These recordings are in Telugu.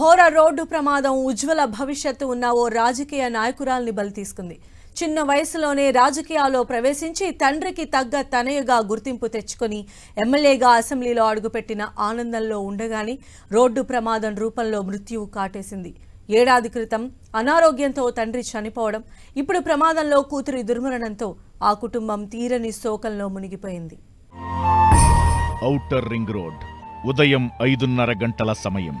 ఘోర రోడ్డు ప్రమాదం ఉజ్వల భవిష్యత్తు ఉన్న ఓ రాజకీయ నాయకురాల్ని బలి తీసుకుంది. చిన్న వయసులోనే రాజకీయాల్లో ప్రవేశించి తండ్రికి తగ్గ తనయుగా గుర్తింపు తెచ్చుకొని ఎమ్మెల్యేగా అసెంబ్లీలో అడుగుపెట్టిన ఆనందంలో ఉండగానే రోడ్డు ప్రమాదం రూపంలో మృత్యువు కాటేసింది. ఏడాది క్రితం అనారోగ్యంతో తండ్రి చనిపోవడం ఇప్పుడు ప్రమాదంలో కూతురి దుర్మరణంతో ఆ కుటుంబం తీరని శోకంలో మునిగిపోయింది. ఔటర్ రింగ్ రోడ్ ఉదయం ఐదున్నర గంటల సమయం.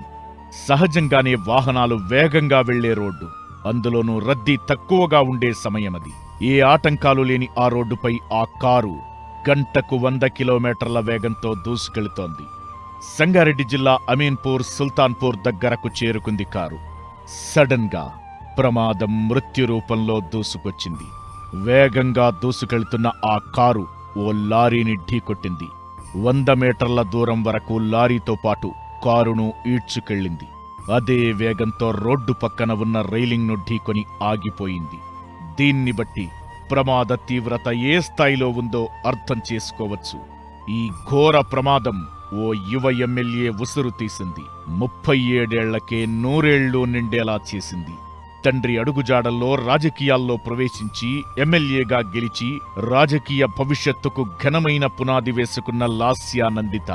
సహజంగానే వాహనాలు వేగంగా వెళ్ళే రోడ్డు. అందులోనూ రద్దీ తక్కువగా ఉండే సమయమది. ఏ ఆటంకాలు లేని ఆ రోడ్డుపై ఆ కారు గంటకు వంద కిలోమీటర్ల వేగంతో దూసుకెళుతోంది. సంగారెడ్డి జిల్లా అమీన్పూర్ సుల్తాన్పూర్ దగ్గరకు చేరుకుంది కారు. సడన్గా ప్రమాదం మృత్యు రూపంలో దూసుకొచ్చింది. వేగంగా దూసుకెళ్తున్న ఆ కారు ఓ లారీని ఢీకొట్టింది. వంద మీటర్ల దూరం వరకు లారీతో పాటు కారును ఈడ్చుకెళ్ళింది. అదే వేగంతో రోడ్డు పక్కన ఉన్న రైలింగ్ను ఢీకొని ఆగిపోయింది. దీన్ని బట్టి ప్రమాద తీవ్రత ఏ స్థాయిలో ఉందో అర్థం చేసుకోవచ్చు. ఈ ఘోర ప్రమాదం ఓ యువ ఎమ్మెల్యే ఉసురు తీసింది. ముప్పై ఏడేళ్ళకే నూరేళ్ళు నిండేలా చేసింది. తండ్రి అడుగుజాడల్లో రాజకీయాల్లో ప్రవేశించి ఎమ్మెల్యేగా గెలిచి రాజకీయ భవిష్యత్తుకు ఘనమైన పునాది వేసుకున్న లాస్యానందిత.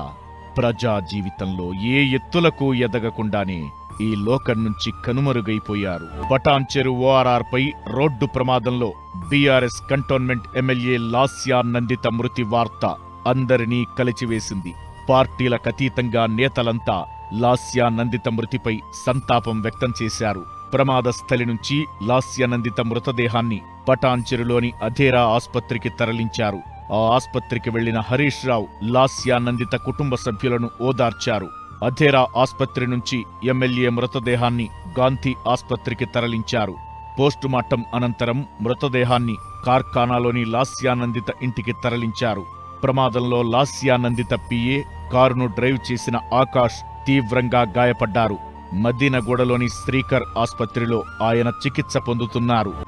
ప్రజా జీవితంలో ఏ ఎత్తులకు ఎదగకుండానే ఈ లోకం నుంచి కనుమరుగైపోయారు. పటాన్చెరు ఓఆర్ఆర్ పై రోడ్డు ప్రమాదంలో BRS cantonment MLA Lasya Nanditha మృతి వార్త అందరినీ కలిచివేసింది. పార్టీలకతీతంగా నేతలంతా లాస్యా నందిత మృతిపై సంతాపం వ్యక్తం చేశారు. ప్రమాద స్థలి నుంచి లాస్యానందిత మృతదేహాన్ని పటాన్చెరులోని అధేరా ఆస్పత్రికి తరలించారు. ఆ ఆస్పత్రికి వెళ్ళిన హరీష్ రావు లాస్యానందిత కుటుంబ సభ్యులను ఓదార్చారు. అధేరా ఆస్పత్రి నుంచి ఎమ్మెల్యే మృతదేహాన్ని గాంధీ ఆస్పత్రికి తరలించారు. పోస్టుమార్టం అనంతరం మృతదేహాన్ని కార్ఖానాలోని లాస్యానందిత ఇంటికి తరలించారు. ప్రమాదంలో లాస్యానందిత పిఏ కారును డ్రైవ్ చేసిన ఆకాష్ తీవ్రంగా గాయపడ్డారు. మదీనగూడలోని శ్రీకర్ ఆస్పత్రిలో ఆయన చికిత్స పొందుతున్నారు.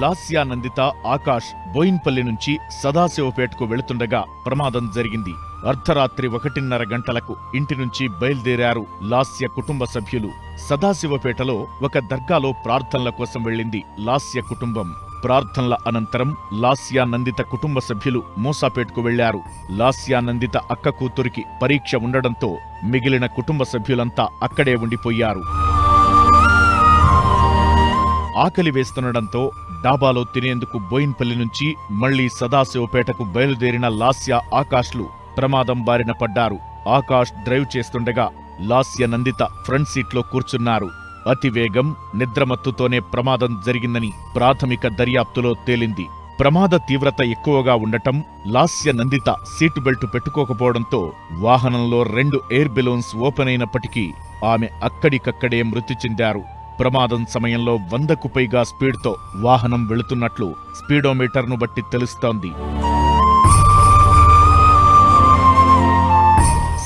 లాస్యానందిత ఆకాష్ బోయిన్పల్లి నుంచి సదాశివపేటకు వెళుతుండగా ప్రమాదం జరిగింది. అర్ధరాత్రి ఒకటిన్నర గంటలకు ఇంటి నుంచి బయలుదేరారు లాస్య కుటుంబ సభ్యులు. సదాశివపేటలో ఒక దర్గాలో ప్రార్థనల కోసం వెళ్ళింది లాస్య కుటుంబం. ప్రార్థనల అనంతరం లాస్యానందిత కుటుంబ సభ్యులు మూసాపేట్కు వెళ్ళారు లాస్యానందిత అక్క కూతురికి పరీక్ష ఉండడంతో మిగిలిన కుటుంబ సభ్యులంతా అక్కడే ఉండిపోయారు. ఆకలి వేస్తుండడంతో డాబాలో తినేందుకు బోయిన్పల్లి నుంచి మళ్ళీ సదాశివపేటకు బయలుదేరిన లాస్య ఆకాష్లు ప్రమాదం బారిన పడ్డారు. ఆకాష్ డ్రైవ్ చేస్తుండగా లాస్య నందిత ఫ్రంట్ సీట్లో కూర్చున్నారు. అతివేగం నిద్రమత్తుతోనే ప్రమాదం జరిగిందని ప్రాథమిక దర్యాప్తులో తేలింది. ప్రమాద తీవ్రత ఎక్కువగా ఉండటం లాస్య నందిత సీటు బెల్ట్ పెట్టుకోకపోవడంతో వాహనంలో రెండు ఎయిర్ బెలూన్స్ ఓపెన్ అయినప్పటికీ ఆమె అక్కడికక్కడే మృతి చెందారు. ప్రమాదం సమయంలో వందకు పైగా స్పీడ్తో వాహనం వెళుతున్నట్లు స్పీడోమీటర్ను బట్టి తెలుస్తోంది.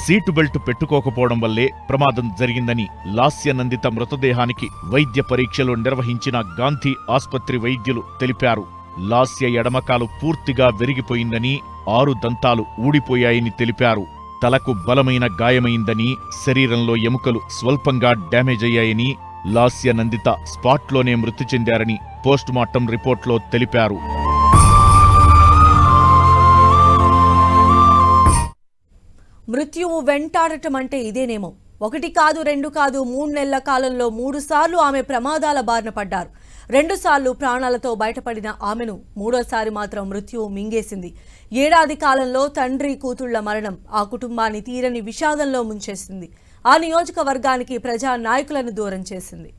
సీటు బెల్ట్ పెట్టుకోకపోవడం వల్లే ప్రమాదం జరిగిందని లాస్యనందిత మృతదేహానికి వైద్య పరీక్షలు నిర్వహించిన గాంధీ ఆస్పత్రి వైద్యులు తెలిపారు. లాస్య ఎడమకాలు పూర్తిగా విరిగిపోయిందని ఆరు దంతాలు ఊడిపోయాయని తెలిపారు. తలకు బలమైన గాయమైందని శరీరంలో ఎముకలు స్వల్పంగా డ్యామేజ్ అయ్యాయని లాస్య నందిత స్పాట్లోనే మృతి చెందారని పోస్టుమార్టం రిపోర్ట్లో తెలిపారు. మృత్యువు వెంటాడటం అంటే ఇదేనేమో. ఒకటి కాదు రెండు కాదు మూడు నెలల కాలంలో మూడు సార్లు ఆమె ప్రమాదాల బారిన పడ్డారు. రెండుసార్లు ప్రాణాలతో బయటపడిన ఆమెను మూడోసారి మాత్రం మృత్యువు మింగేసింది. ఏడాది కాలంలో తండ్రి కూతుళ్ళ మరణం ఆ కుటుంబాన్ని తీరని విషాదంలో ముంచేసింది. ఆ నియోజకవర్గానికి ప్రజా నాయకులను దూరం చేసింది.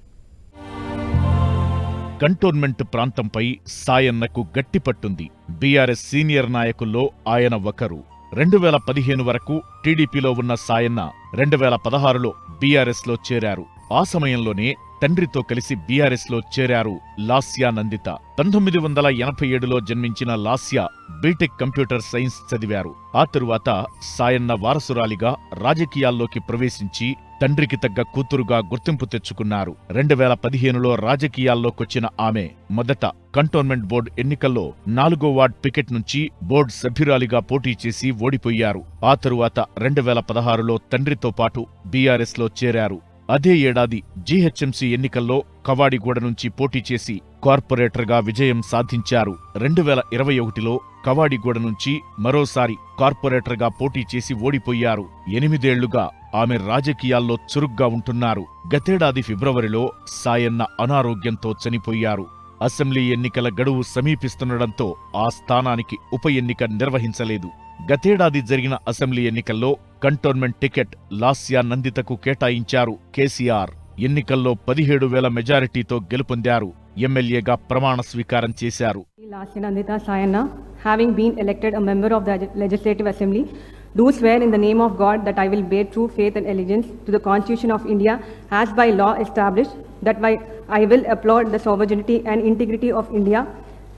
కంటోన్మెంట్ ప్రాంతంపై సాయన్నకు గట్టిపట్టుంది బీఆర్ఎస్ సీనియర్ నాయకుల్లో ఆయన ఒకరు. రెండు వేల పదిహేను వరకు టీడీపీలో ఉన్న సాయన్న రెండు వేల పదహారులో బీఆర్ఎస్లో చేరారు. ఆ సమయంలోనే తండ్రితో కలిసి బీఆర్ఎస్లో చేరారు లాస్యా నందిత. పంతొమ్మిది వందల ఎనభై ఏడులో జన్మించిన లాస్యా బీటెక్ కంప్యూటర్ సైన్స్ చదివారు. ఆ తరువాత సాయన్న వారసురాలిగా రాజకీయాల్లోకి ప్రవేశించి తండ్రికి తగ్గ కూతురుగా గుర్తింపు తెచ్చుకున్నారు. రెండు వేల పదిహేనులో రాజకీయాల్లోకొచ్చిన ఆమె మొదట కంటోన్మెంట్ బోర్డు ఎన్నికల్లో నాలుగో వార్డ్ పికెట్ నుంచి బోర్డు సభ్యురాలిగా పోటీ చేసి ఓడిపోయారు. ఆ తరువాత రెండు వేల పదహారులో తండ్రితో పాటు బీఆర్ఎస్లో చేరారు. అదే ఏడాది జీహెచ్ఎంసీ ఎన్నికల్లో కవాడిగూడ నుంచి పోటీ చేసి కార్పొరేటర్గా విజయం సాధించారు. రెండు వేల ఇరవై ఒకటిలో కవాడిగూడ నుంచి మరోసారి కార్పొరేటర్గా పోటీ చేసి ఓడిపోయారు. ఎనిమిదేళ్ళుగా ఆమె రాజకీయాల్లో చురుగ్గా ఉంటున్నారు. గతేడాది ఫిబ్రవరిలో సాయన్న అనారోగ్యంతో చనిపోయారు. అసెంబ్లీ ఎన్నికల గడువు సమీపిస్తుండటంతో ఆ స్థానానికి ఉప ఎన్నిక నిర్వహించలేదు. గతేడాది జరిగిన అసెంబ్లీ ఎన్నికల్లో కంటోన్మెంట్ టికెట్ లాస్యా నందితకు కేటాయించారు కేసీఆర్ ఎన్నికల్లో పదిహేడు వేల మెజారిటీతో గెలుపొందారు ఎమ్మెల్యేగా ప్రమాణ స్వీకారం చేశారు Last Nandita Sayana, having been elected a member of the Legislative Assembly, do swear in the name of God that I will bear true faith and allegiance to the Constitution of India as by law established, that by, I will applaud the sovereignty and integrity of India,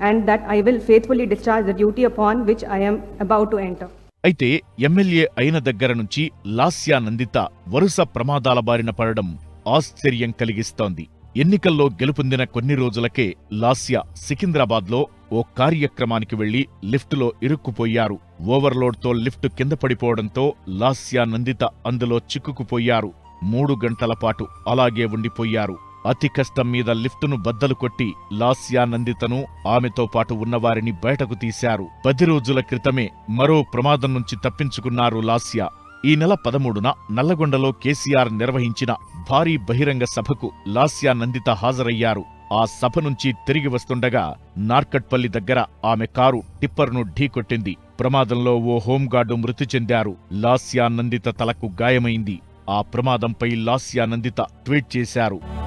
and that I will faithfully discharge the duty upon which I am about to enter. అయితే ఎమ్మెల్యే అయిన దగ్గర నుంచి లాస్యా నందిత వరుస ప్రమాదాల బారిన పడడం ఆశ్చర్యం కలిగిస్తోంది. ఎన్నికల్లో గెలుపొందిన కొన్ని రోజులకే లాస్యా సికింద్రాబాద్లో ఓ కార్యక్రమానికి వెళ్ళి లిఫ్టులో ఇరుక్కుపోయారు. ఓవర్లోడ్తో లిఫ్ట్ కింద పడిపోవడంతో లాస్యా నందిత అందులో చిక్కుకుపోయారు. మూడు గంటల పాటు అలాగే ఉండిపోయారు. అతి కష్టం మీద లిఫ్టును బద్దలు కొట్టి లాస్యా నందితను ఆమెతో పాటు ఉన్నవారిని బయటకు తీశారు. పది రోజుల క్రితమే మరో ప్రమాదం నుంచి తప్పించుకున్నారు లాస్యా. ఈ నెల పదమూడున నల్లగొండలో కేసీఆర్ నిర్వహించిన భారీ బహిరంగ సభకు లాస్యా నందిత హాజరయ్యారు. ఆ సభ నుంచి తిరిగి వస్తుండగా నార్కట్పల్లి దగ్గర ఆమె కారు టిప్పర్ను ఢీకొట్టింది ప్రమాదంలో ఓ హోంగార్డు మృతి చెందారు. లాస్యా నందిత తలకు గాయమైంది. ఆ ప్రమాదంపై లాస్యా నందిత ట్వీట్ చేశారు.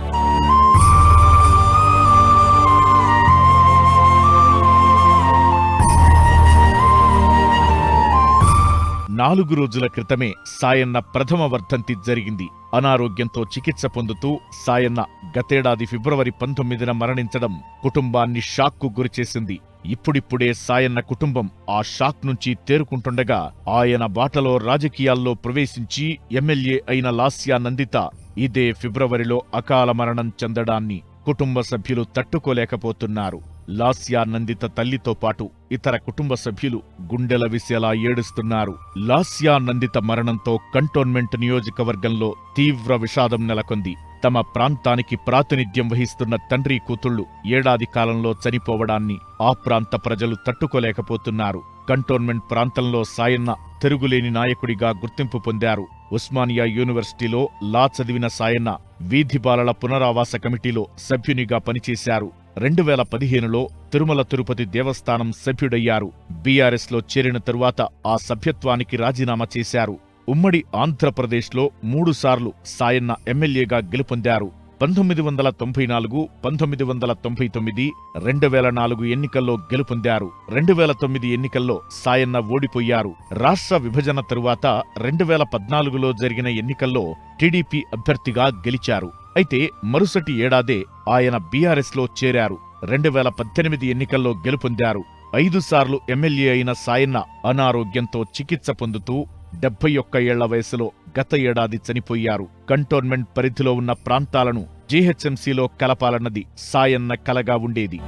నాలుగు రోజుల క్రితమే సాయన్న ప్రథమ వర్ధంతి జరిగింది. అనారోగ్యంతో చికిత్స పొందుతూ సాయన్న గతేడాది ఫిబ్రవరి పంతొమ్మిదిన మరణించడం కుటుంబాన్ని షాక్కు గురిచేసింది. ఇప్పుడిప్పుడే సాయన్న కుటుంబం ఆ షాక్ నుంచి తేరుకుంటుండగా ఆయన బాటలో రాజకీయాల్లో ప్రవేశించి ఎమ్మెల్యే అయిన లాస్యా నందిత ఇదే ఫిబ్రవరిలో అకాల మరణం చెందడాన్ని కుటుంబ సభ్యులు తట్టుకోలేకపోతున్నారు. లాస్యానందిత తల్లితో పాటు ఇతర కుటుంబ సభ్యులు గుండెల విసేలా ఏడుస్తున్నారు. లాస్యానందిత మరణంతో కంటోన్మెంట్ నియోజకవర్గంలో తీవ్ర విషాదం నెలకొంది. తమ ప్రాంతానికి ప్రాతినిధ్యం వహిస్తున్న తండ్రి కూతుళ్ళు ఏడాది కాలంలో చనిపోవడాన్ని ఆ ప్రాంత ప్రజలు తట్టుకోలేకపోతున్నారు. కంటోన్మెంట్ ప్రాంతంలో సాయన్న తిరుగులేని నాయకుడిగా గుర్తింపు పొందారు. ఉస్మానియా యూనివర్సిటీలో లా చదివిన సాయన్న వీధి బాలల పునరావాస కమిటీలో సభ్యునిగా పనిచేశారు. రెండు వేల పదిహేనులో తిరుమల తిరుపతి దేవస్థానం సభ్యుడయ్యారు. బీఆర్ఎస్లో చేరిన తరువాత ఆ సభ్యత్వానికి రాజీనామా చేశారు. ఉమ్మడి ఆంధ్రప్రదేశ్లో మూడుసార్లు సాయన్న ఎమ్మెల్యేగా గెలుపొందారు. పంతొమ్మిది వందల తొంభై నాలుగు పంతొమ్మిది వందల తొంభై తొమ్మిది రెండు వేల నాలుగు ఎన్నికల్లో గెలుపొందారు. రెండు వేల తొమ్మిది ఎన్నికల్లో సాయన్న ఓడిపోయారు. రాష్ట్ర విభజన తరువాత రెండు వేల పద్నాలుగులో జరిగిన ఎన్నికల్లో టీడీపీ అభ్యర్థిగా గెలిచారు. అయితే మరుసటి ఏడాదే ఆయన బీఆర్ఎస్లో చేరారు. రెండు వేల పద్దెనిమిది ఎన్నికల్లో గెలుపొందారు. ఐదు సార్లు ఎమ్మెల్యే అయిన సాయన్న అనారోగ్యంతో చికిత్స పొందుతూ డెబ్బై ఒక్క ఏళ్ళ వయసులో గత ఏడాది చనిపోయారు. కంటోన్మెంట్ పరిధిలో ఉన్న ప్రాంతాలను జీహెచ్ఎంసీలో కలపాలన్నది సాయన్న కలగా ఉండేది.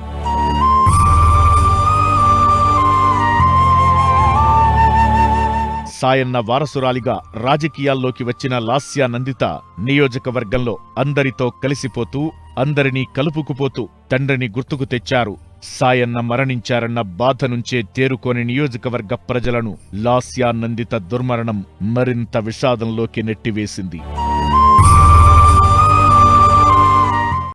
సాయన్న వారసురాలిగా రాజకీయాల్లోకి వచ్చిన లాస్యా నందిత నియోజకవర్గంలో అందరితో కలిసిపోతూ అందరినీ కలుపుకుపోతూ తండ్రిని గుర్తుకు తెచ్చారు. సాయన్న మరణించారన్న బాధ నుంచే తేరుకోని నియోజకవర్గ ప్రజలను లాస్యా నందిత దుర్మరణం మరింత విషాదంలోకి నెట్టివేసింది.